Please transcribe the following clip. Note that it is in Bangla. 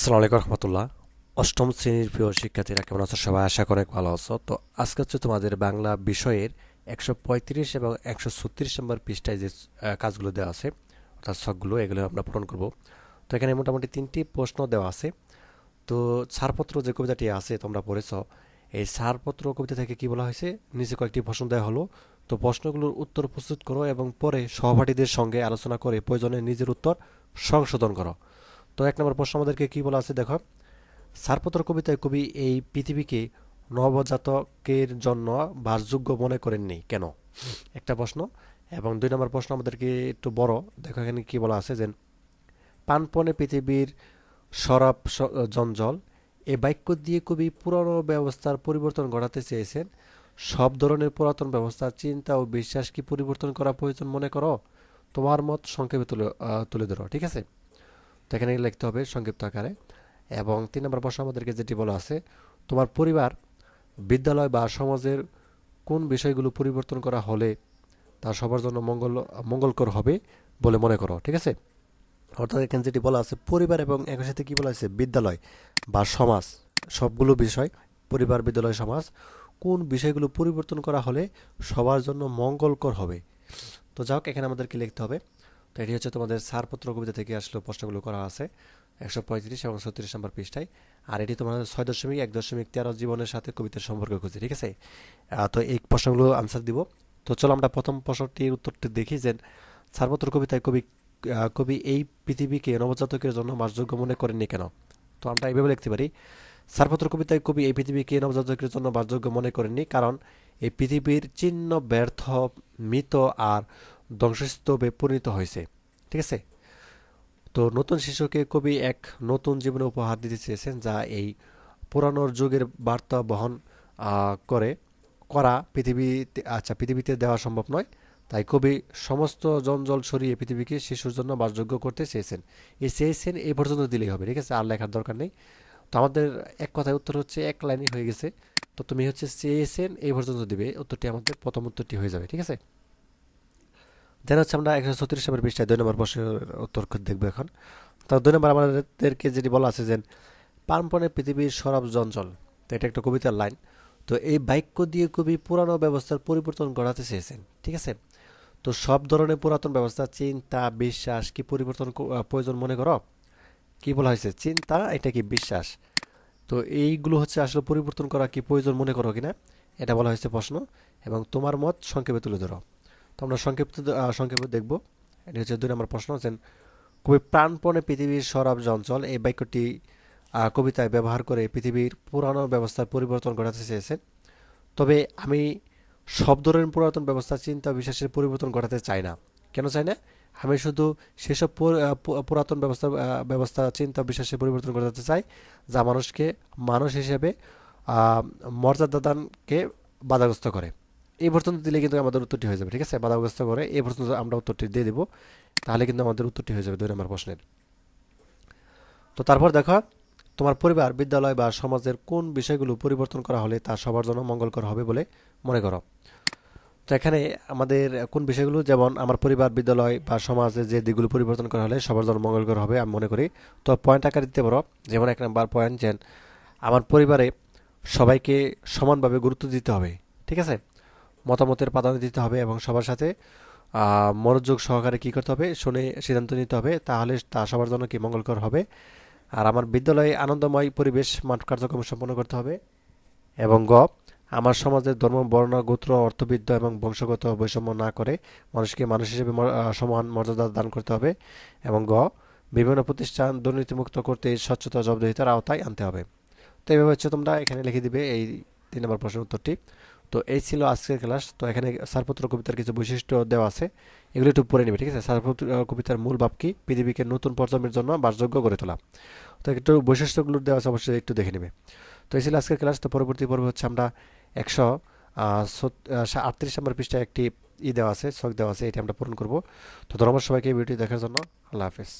আসসালামু আলাইকুম রহমতুল্লাহ। অষ্টম শ্রেণির প্রিয় শিক্ষার্থীরা কেমন আছো? সবাই আশা করে ভালো আছো। তো আজকে হচ্ছে তোমাদের বাংলা বিষয়ের একশো পঁয়ত্রিশ এবং একশো ছত্রিশ নম্বর পৃষ্ঠায় যে কাজগুলো দেওয়া আছে, অর্থাৎ শখগুলো এগুলো আমরা পূরণ করব। তো এখানে মোটামুটি তিনটি প্রশ্ন দেওয়া আছে। তো ছাড়পত্র যে কবিতাটি আছে তোমরা পড়েছ, এই ছাড়পত্র কবিতা থেকে কি বলা হয়েছে? নিচে কয়েকটি প্রশ্ন দেওয়া হলো। তো প্রশ্নগুলোর উত্তর প্রস্তুত করো এবং পরে সহপাঠীদের সঙ্গে আলোচনা করে প্রয়োজনে নিজের উত্তর সংশোধন করো। তো এক নম্বর প্রশ্ন আমাদেরকে কি বলা আছে, দেখো। ছাড়পত্র কবিতায় কবি এই পৃথিবীকে নবজাতকের জন্য বাসযোগ্য মনে করেননি। কেন? একটা প্রশ্ন। এবং দুই নম্বর প্রশ্ন আমাদেরকে একটু বড়। দেখো এখানে কি বলা আছে যে, পানপনে পৃথিবীর সরাব জঞ্জল, এ বাক্য দিয়ে কবি পুরনো ব্যবস্থার পরিবর্তন ঘটাতে চেয়েছেন। সব ধরনের পুরাতন ব্যবস্থা, চিন্তা ও বিশ্বাস কি পরিবর্তন করা প্রয়োজন মনে করো? তোমার মত সংক্ষেপে তুলে তুলে ধরো, ঠিক আছে? তো এখানে লিখতে হবে সংক্ষিপ্ত আকারে। এবং তিন নম্বর প্রশ্ন আমাদেরকে যেটি বলা আছে, তোমার পরিবার, বিদ্যালয় বা সমাজের কোন বিষয়গুলো পরিবর্তন করা হলে তা সবার জন্য মঙ্গল, মঙ্গলকর হবে বলে মনে করো, ঠিক আছে? অর্থাৎ এখানে যেটি বলা আছে, পরিবার এবং একই সাথে কী বলা আছে বিদ্যালয় বা সমাজ, সবগুলো বিষয়, পরিবার, বিদ্যালয়, সমাজ, কোন বিষয়গুলো পরিবর্তন করা হলে সবার জন্য মঙ্গলকর হবে? তো যাই হোক এখানে আমাদেরকে লিখতে হবে। তো এটি হচ্ছে তোমাদের ছাড়পত্র কবিতা থেকে আসলে প্রশ্নগুলো করা আছে। একশো পঁয়ত্রিশ এবং ছত্রিশ নম্বর পৃষ্ঠায়। আর এটি তোমাদের ছয় দশমিক এক দশমিক তেরো জীবনের সাথে কবিতার সম্পর্ক খুঁজে, ঠিক আছে? তো এই প্রশ্নগুলো আনসার দিব। তো চলো আমরা প্রথম প্রশ্নটির উত্তরটি দেখি যে, ছাড়পত্র কবিতায় কবি কবি এই পৃথিবীকে নবজাতকের জন্য বাসযোগ্য মনে করেননি কেন? তো আমরা এইভাবে লিখতে পারি। ছাড়পত্র কবিতায় কবি এই পৃথিবীকে নবজাতকের জন্য বাসযোগ্য মনে করেননি কারণ এই পৃথিবীর চিহ্ন ব্যর্থ, মৃত আর ধ্বংসস্তূপে পরিণত হয়েছে। ঠিক আছে? তো নতুন শিশুকে কবি এক নতুন জীবনে উপহার দিতে চেয়েছেন, যা এই পুরানোর যুগের বার্তা বহন করে। করা পৃথিবীতে আচ্ছা পৃথিবীতে দেওয়া সম্ভব নয়। তাই কবি সমস্ত জঞ্জল সরিয়ে পৃথিবীকে শিশুর জন্য বাসযোগ্য করতে চেয়েছেন। এই চেয়েছেন এই পর্যন্ত দিলেই হবে, ঠিক আছে? আর লেখার দরকার নেই। তো আমাদের এক কথায় উত্তর হচ্ছে, এক লাইনই হয়ে গেছে। তো তুমি হচ্ছে চেয়েছেন এই পর্যন্ত দিবে, উত্তরটি আমাদের প্রথম উত্তরটি হয়ে যাবে, ঠিক আছে? দেন হচ্ছে আমরা একশো ছত্রিশ নম্বর পৃষ্ঠায় দুই নম্বর প্রশ্নের উত্তর দেখব এখন। তো দুই নম্বর আমাদেরকে যেটি বলা আছে যে, পানপনে পৃথিবীর সরব জঞ্জল, তো এটা একটা কবিতার লাইন। তো এই বাক্য দিয়ে কবি পুরানো ব্যবস্থার পরিবর্তন ঘটাতে চেয়েছেন, ঠিক আছে? তো সব ধরনের পুরাতন ব্যবস্থা, চিন্তা, বিশ্বাস কি পরিবর্তন প্রয়োজন মনে করো? কি বলা হয়েছে? চিন্তা, এটা কি বিশ্বাস? তো এইগুলো হচ্ছে আসলে পরিবর্তন করা কি প্রয়োজন মনে করো কিনা? এটা বলা হয়েছে প্রশ্ন, এবং তোমার মত সংক্ষেপে তুলে ধরো। তো আমরা সংক্ষিপ্ত সংক্ষেপে দেখব। এটি হচ্ছে দুই নম্বর প্রশ্ন হচ্ছেন, কবি প্রাণপণে পৃথিবীর সরব জঞ্চল এই বাক্যটি কবিতায় ব্যবহার করে পৃথিবীর পুরানো ব্যবস্থার পরিবর্তন ঘটাতে চেয়েছেন। তবে আমি সব ধরনের পুরাতন ব্যবস্থা চিন্তা বিশ্বাসের পরিবর্তন ঘটাতে চাই না। কেন চাই না? আমি শুধু সেসব পুরাতন ব্যবস্থা ব্যবস্থা চিন্তা বিশ্বাসের পরিবর্তন ঘটাতে চাই, যা মানুষকে, মানুষ হিসেবে মর্যাদাদানকে বাধাগ্রস্ত করে। এই পর্যন্ত দিলে কিন্তু আমাদের উত্তরটি হয়ে যাবে, ঠিক আছে? বাধাগ্রস্ত করে এই পর্যন্ত আমরা উত্তরটি দিয়ে দিব, তাহলে কিন্তু আমাদের উত্তরটি হয়ে যাবে দুই নম্বর প্রশ্নের। তো তারপর দেখো, তোমার পরিবার, বিদ্যালয় বা সমাজের কোন বিষয়গুলো পরিবর্তন করা হলে তা সবার জন্য মঙ্গলকর হবে বলে মনে করো? তো এখানে আমাদের কোন বিষয়গুলো, যেমন আমার পরিবার, বিদ্যালয় বা সমাজে যে দিকগুলো পরিবর্তন করা হলে সবার জন্য মঙ্গলকর হবে আমি মনে করি। তো পয়েন্ট আকারে দিতে পারো, যেমন এক নাম্বার পয়েন্ট যেন আমার পরিবারে সবাইকে সমানভাবে গুরুত্ব দিতে হবে, ঠিক আছে? মতামতের প্রাধান্য দিতে হবে এবং সবার সাথে মনোযোগ সহকারে কী করতে হবে শুনে সিদ্ধান্ত নিতে হবে, তাহলে তা সবার জন্য কি মঙ্গলকর হবে। আর আমার বিদ্যালয়ে আনন্দময় পরিবেশ মাঠ কার্যক্রম সম্পন্ন করতে হবে। এবং গ, আমার সমাজের ধর্ম, বর্ণ, গোত্র, অর্থবিদ্য এবং বংশগত বৈষম্য না করে মানুষকে মানুষ হিসেবে সমান মর্যাদা দান করতে হবে। এবং গ, বিভিন্ন প্রতিষ্ঠান দুর্নীতিমুক্ত করতে স্বচ্ছতা, জবাবদিহিতার আওতায় আনতে হবে। তো এইভাবে হচ্ছে তোমরা এখানে লিখে দিবে এই তিন নম্বর প্রশ্নের উত্তরটি। তো এই ছিল আজকের ক্লাস। তো এখানে সারপত্র কবিতার কিছু বৈশিষ্ট্য দেওয়া আছে। এগুলো একটু পড়ে নেবে, ঠিক আছে? সারপত্র কবিতার মূল ভাব কি? পৃথিবীকে নতুন প্রজন্মের জন্য বাসযোগ্য করে তোলা। তো একটু বৈশিষ্ট্যগুলো দেওয়া আছে, অবশ্যই একটু দেখে নেবে। তো এই ছিল আজকের ক্লাস। তো পরবর্তী পর্ব হচ্ছে আমরা একশো আটত্রিশ নম্বর পৃষ্ঠায় একটি ই দেওয়া আছে শখ দেওয়া আছে, এটি আমরা পূরণ করব। তো ধন্যবাদ সবাইকে এই ভিডিওটি দেখার জন্য। আল্লাহ হাফেজ।